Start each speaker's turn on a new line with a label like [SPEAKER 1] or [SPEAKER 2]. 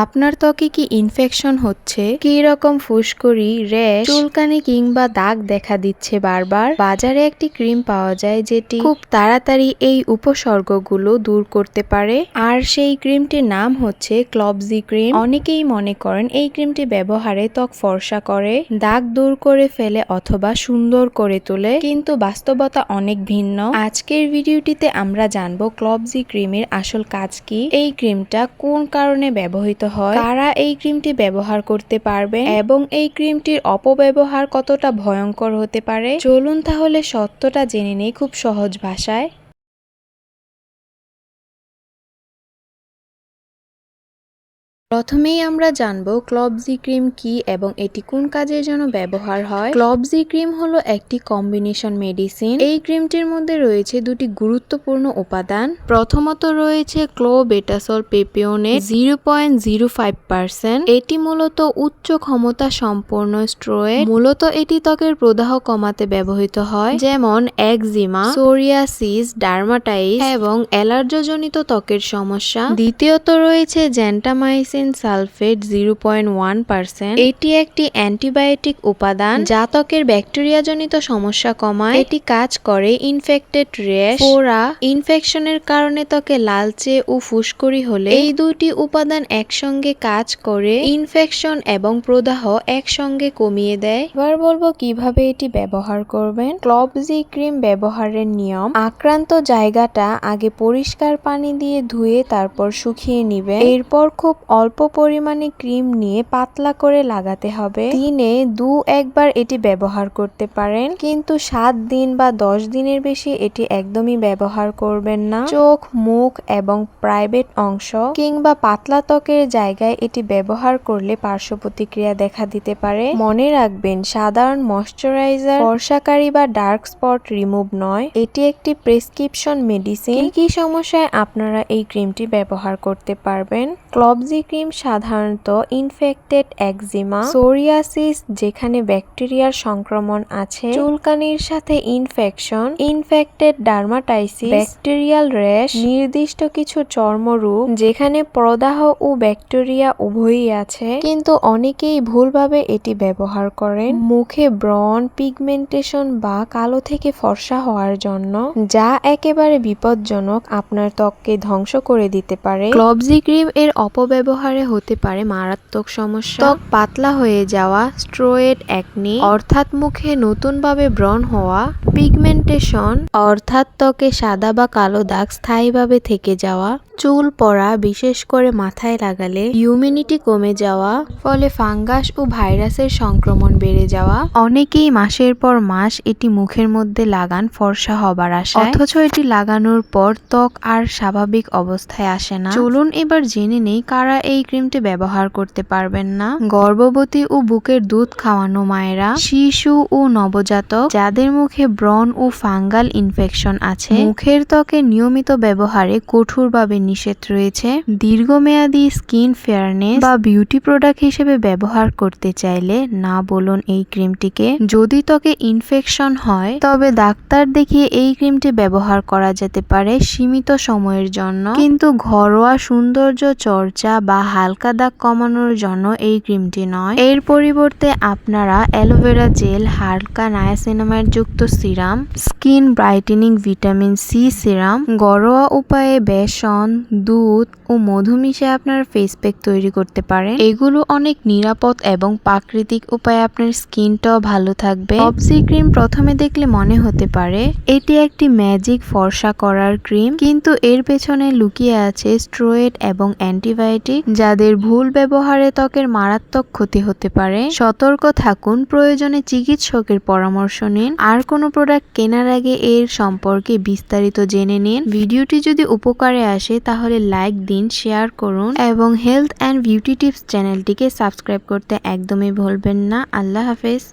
[SPEAKER 1] আপনার ত্বকে কি ইনফেকশন হচ্ছে? কি রকম ফুসকুড়ি, র্যাশ, চুলকানি কিংবা দাগ দেখা দিচ্ছে বারবার? বাজারে একটি ক্রিম পাওয়া যায় যেটি খুব তাড়াতাড়ি এই উপসর্গগুলো দূর করতে পারে। আর সেই ক্রিমটির নাম হচ্ছে ক্লবজি ক্রিম। অনেকেই মনে করেন এই ক্রিমটি ব্যবহারে ত্বক ফর্সা করে, দাগ দূর করে ফেলে অথবা সুন্দর করে তোলে, কিন্তু বাস্তবতা অনেক ভিন্ন। আজকের ভিডিওটিতে আমরা জানব ক্লবজি ক্রিমের আসল কাজ কি, এই ক্রিমটা কোন কারণে ব্যবহৃত হয়। কারা এই ক্রিমটি ব্যবহার করতে পারবে? এবং এই ক্রিমটির অপব্যবহার কতটা ভয়ঙ্কর হতে পারে? চলুন তাহলে সত্যটা জেনে নেই খুব সহজ ভাষায়। প্রথমেই আমরা জানব ক্লবজি ক্রিম কি এবং এটি কোন কাজের জন্য ব্যবহার হয়। ক্লবজি ক্রিম হলো একটি কম্বিনেশন মেডিসিন। এই ক্রিমটির মধ্যে রয়েছে দুটি গুরুত্বপূর্ণ উপাদান। প্রথমত রয়েছে clobetasol propionate zero point zero five percent. এটি মূলত উচ্চ ক্ষমতা সম্পন্ন স্ট্রোয়েড মূলত এটি ত্বকের প্রদাহ কমাতে ব্যবহৃত হয়, যেমন একজিমা, সোরিয়াসিস ডার্মাটাইস এবং অ্যালার্জজনিত ত্বকের সমস্যা। দ্বিতীয়ত রয়েছে gentamicin sulphate zero point one percent এটি একটি অ্যান্টিবায়োটিক উপাদান যা ত্বকের ব্যাকটেরিয়াজনিত সমস্যা কমায়। এটি কাজ করে ইনফেক্টেড র্যাশ ফোড়া ইনফেকশনের কারণে ত্বকে লালচে ও ফুসকুড়ি হলে। এই দুটি উপাদান একসঙ্গে কাজ করে ইনফেকশন এবং প্রদাহ একসঙ্গে কমিয়ে দেয়। এবার বলব কীভাবে এটি ব্যবহার করবেন। ক্লবজি ক্রিম ব্যবহারের নিয়ম, আক্রান্ত জায়গাটা আগে পরিষ্কার পানি দিয়ে ধুয়ে তারপর শুকিয়ে নিবে এরপর খুব অল্প পরিমাণে ক্রিম নিয়ে পাতলা করে লাগাতে হবে। দিনে দু একবার এটি ব্যবহার করতে পারেন, কিন্তু সাত দিন বা দশ দিনের বেশি এটি একদমই ব্যবহার করবেন না। চোখ, মুখ এবং প্রাইভেট অংশ কিংবা পাতলা ত্বকের জায়গায় এটি ব্যবহার করলে পার্শ্ব প্রতিক্রিয়া দেখা দিতে পারে। মনে রাখবেন, সাধারণ ময়শ্চারাইজার বর্ষাকারী বা ডার্ক স্পট রিমুভ নয়। এটি একটি প্রেসক্রিপশন মেডিসিন। কি সমস্যায় আপনারা এই ক্রিমটি ব্যবহার করতে পারবেন? ক্লবজি ক্রিম সাধারণত ইনফেক্টেড একজিমা সোরিয়াসিস যেখানে ব্যাকটেরিয়ার সংক্রমণ আছে, চুলকানির সাথে infection infected dermatitis bacterial rash নির্দিষ্ট কিছু চর্মরূপ যেখানে প্রদাহ ও ব্যাকটেরিয়া উভয়ই আছে, কিন্তু অনেকেই ভুলভাবে এটি ব্যবহার করেন। মুখে ব্রণ পিগমেন্টেশন বা কালো থেকে ফর্সা হওয়ার জন্য, যা একেবারে বিপজ্জনক, আপনার ত্বককে ধ্বংস করে দিতে পারে। ক্লবজি ক্রিম এর অপব্যবহারে হতে পারে মারাত্মক সমস্যা। ত্বক পাতলা হয়ে যাওয়া, স্ট্রোয়েড একনি অর্থাৎ মুখে নতুনভাবে ব্রণ হওয়া পিগমেন্টেশন অর্থাৎ ত্বকে সাদা বা কালো দাগ স্থায়ীভাবে থেকে যাওয়া, চুল পড়া, বিশেষ করে মাথায় লাগালে ইউমিনিটি কমে যাওয়া, ফলে ফাঙ্গাস ও ভাইরাসের সংক্রমণ বেড়ে যাওয়া। অনেকেই মাসের পর মাস এটি মুখের মধ্যে লাগান ফর্সা হবার আশায়। অথচ এটি লাগানোর পর ত্বক আর স্বাভাবিক অবস্থায় আসে না। চলুন এবার জেনে নেই কারা এই ক্রিমটি ব্যবহার করতে পারবেন না? গর্ভবতী ও বুকের দুধ খাওয়ানো মায়েরা, শিশু ও নবজাতক, যাদের মুখে ব্রন ও ফাঙ্গাল ইনফেকশন আছে, মুখের ত্বকে নিয়মিত ব্যবহারে কঠোরভাবে নিষেধ রয়েছে, দীর্ঘমেয়াদী স্কিন ফেয়ারনেস বা বিউটি প্রোডাক্ট হিসেবে ব্যবহার করতে চাইলে না বলুন এই ক্রিমটিকে। যদি ত্বকে ইনফেকশন হয়, তবে ডাক্তার দেখিয়ে এই ক্রিমটি ব্যবহার করা যেতে পারে সীমিত সময়ের জন্য। কিন্তু ঘরোয়া সৌন্দর্য চর্চা বা হালকা দাগ কমানোর জন্য এই ক্রিমটি নয়। এর পরিবর্তে আপনারা অ্যালোভেরা জেল, হালকা নায়াসিনামাইড যুক্ত serum, skin brightening vitamin C serum, ঘরোয়া উপায়ে বেসন, দুধ ও মধু মিশে আপনার ফেস প্যাক তৈরি করতে পারেন। এগুলো অনেক নিরাপদ এবং প্রাকৃতিক উপায়ে আপনার স্কিনটাও ভালো থাকবে। অপসি ক্রিম প্রথমে দেখলে মনে হতে পারে, এটি একটি ম্যাজিক ফর্সা করার ক্রিম, কিন্তু এর পেছনে লুকিয়ে আছে স্ট্রোয়েড এবং অ্যান্টিবায়োটিক যাদের ভুল ব্যবহারে ত্বকের মারাত্মক ক্ষতি হতে পারে। সতর্ক থাকুন, প্রয়োজনে চিকিৎসকের পরামর্শ নিন। আর কোনো প্রোডাক্ট কেনার আগে এর সম্পর্কে বিস্তারিত জেনে নিন। ভিডিওটি যদি উপকারে আসে, তাহলে লাইক দিন শেয়ার করুন এবং হেলথ অ্যান্ড বিউটি টিপস চ্যানেলটিকে সাবস্ক্রাইব করতে একদমই ভুলবেন না। আল্লাহ হাফেজ।